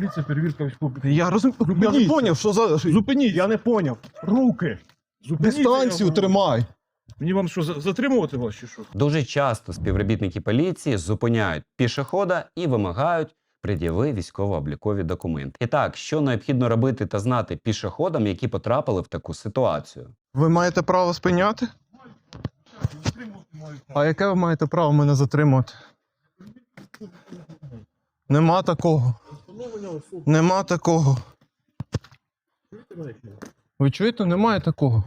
поліція, перевірка військових. Я розумію, я не Зупиніться. поняв, що за Зупиніть, я не поняв. Руки. Зупиніться, я дистанцію тримай. Мені вам що, за- затримувати вас чи що? Дуже часто співробітники поліції зупиняють пішохода і вимагають пред'яви військово-облікові документи. І так, що необхідно робити та знати пішоходам, які потрапили в таку ситуацію. Ви маєте право спиняти? А яке ви маєте право мене затримувати? Нема такого. Нема такого. Ви чуєте? Немає такого.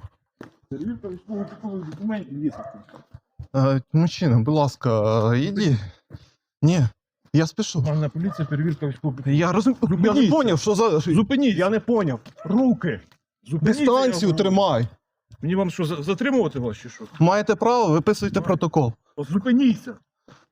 Є. Е, мужчина, будь ласка, е, йди. Ні, я спішу. Нормальна поліція, перевірка військово-облікових. Я розумію, я не Зупиніться. поняв, що за Зупиніть, я не поняв. Руки. Зупиніться, я дистанцію говорю. тримай. Мені вам що, за- затримувати вас чи що? Маєте право, виписуйте протокол. От Зупиніться.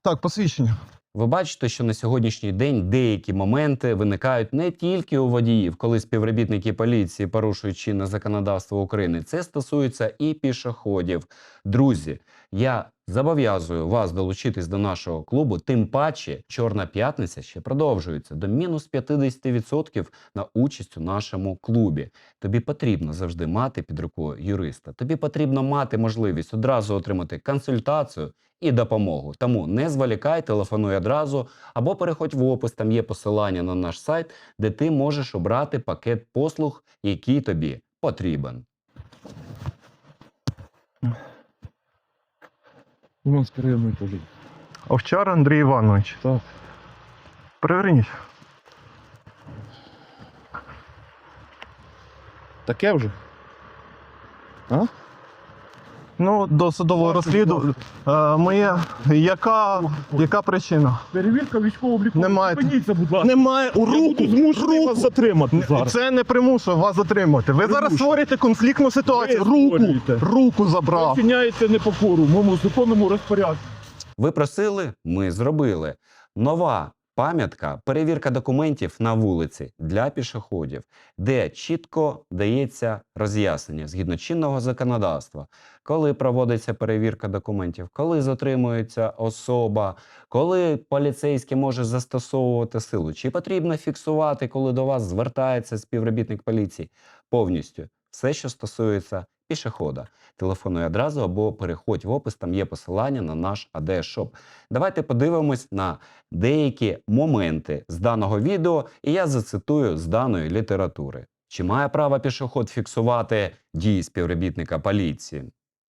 Так, посвідчення. Ви бачите, що на сьогоднішній день деякі моменти виникають не тільки у водіїв, коли співробітники поліції порушують чинне законодавство України. Це стосується і пішоходів. Друзі, я зобов'язую вас долучитись до нашого клубу. Тим паче, Чорна п'ятниця ще продовжується до мінус 50% на участь у нашому клубі. Тобі потрібно завжди мати під рукою юриста. Тобі потрібно мати можливість одразу отримати консультацію і допомогу. Тому не зволікай, телефонуй одразу або переходь в опис. Там є посилання на наш сайт, де ти можеш обрати пакет послуг, який тобі потрібен. Луганський районний поліція. Овчар Андрій Іванович. Так. Переверніть. Таке вже? Ну, до судового розслідування. Е, моє, яка, яка причина? Перевірка військово-облікових. Немає. Зупиніться, будь ласка. Немає у Я буду змушений вас затримати зараз. Це не примушує вас затримати. Ви зараз створюєте конфліктну ситуацію. Ви Руку, створюєте. руку Ви забрав. вчиняєте непокору в моєму законному розпорядку. Ви просили, ми зробили. Нова пам'ятка, перевірка документів на вулиці для пішоходів, де чітко дається роз'яснення згідно чинного законодавства, коли проводиться перевірка документів, коли затримується особа, коли поліцейський може застосовувати силу, чи потрібно фіксувати, коли до вас звертається співробітник поліції, повністю все, що стосується пішохода. Телефонуй одразу або переходь в опис, там є посилання на наш ADS-шоп. Давайте подивимось на деякі моменти з даного відео, і я зацитую з даної літератури. Чи має право пішоход фіксувати дії співробітника поліції?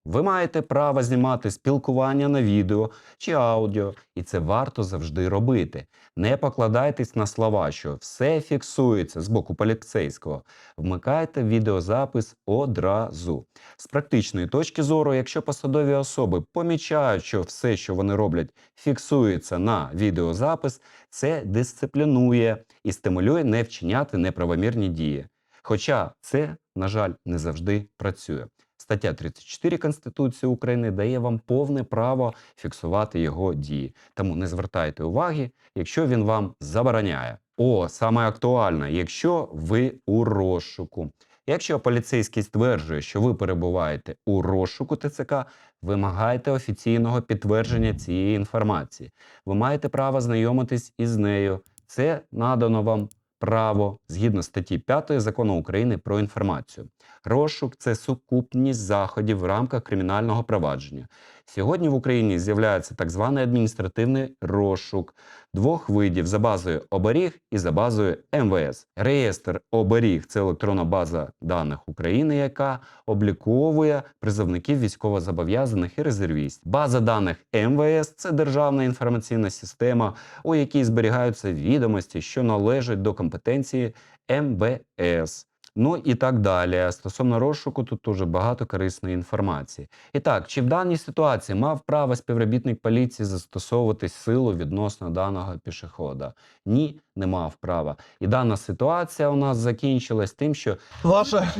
Ви маєте право знімати спілкування на відео чи аудіо, і це варто завжди робити. Не покладайтесь на слова, що все фіксується з боку поліцейського. Вмикайте відеозапис одразу. З практичної точки зору, якщо посадові особи помічають, що все, що вони роблять, фіксується на відеозапис, це дисциплінує і стимулює не вчиняти неправомірні дії. Хоча це, на жаль, не завжди працює. Стаття 34 Конституції України дає вам повне право фіксувати його дії. Тому не звертайте уваги, якщо він вам забороняє. О, саме актуальне, якщо ви у розшуку. Якщо поліцейський стверджує, що ви перебуваєте у розшуку ТЦК, вимагайте офіційного підтвердження цієї інформації. Ви маєте право знайомитись із нею. Це надано вам право згідно статті 5 закону України про інформацію. Розшук це сукупність заходів в рамках кримінального провадження. Сьогодні в Україні з'являється так званий адміністративний розшук двох видів за базою оберіг і за базою МВС. Реєстр оберіг це електронна база даних України, яка обліковує призовників військовозобов'язаних і резервістів. База даних МВС це державна інформаційна система, у якій зберігаються відомості, що належать до компетенції МВС. Ну і так далі. Стосовно розшуку, тут дуже багато корисної інформації. І так, чи в даній ситуації мав право співробітник поліції застосовувати силу відносно даного пішохода? Ні, не мав права. І дана ситуація у нас закінчилась тим, що Ваше,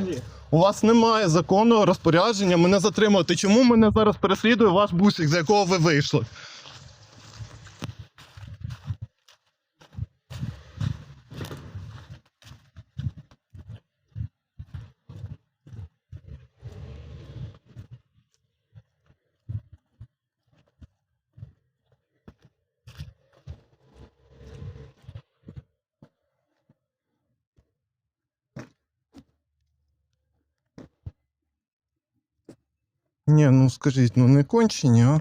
у вас немає законного розпорядження мене затримати. Чому мене зараз переслідує ваш бусик, з якого ви вийшли? Ні, ну скажіть, ну не кончені, а?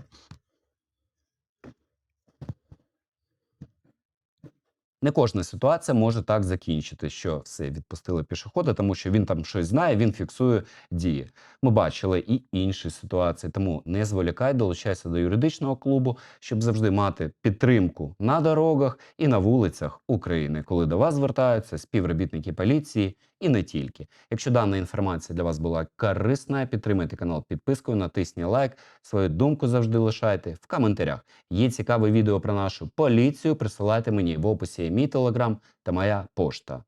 Не кожна ситуація може так закінчити, що все відпустили пішохода, тому що він там щось знає, він фіксує дії. Ми бачили і інші ситуації. Тому не зволікай, долучайся до юридичного клубу, щоб завжди мати підтримку на дорогах і на вулицях України, коли до вас звертаються співробітники поліції і не тільки. Якщо дана інформація для вас була корисна, підтримайте канал підпискою, натисніть лайк. Свою думку завжди лишайте в коментарях. Є цікаве відео про нашу поліцію. Присилайте мені в описі мій телеграм та моя пошта.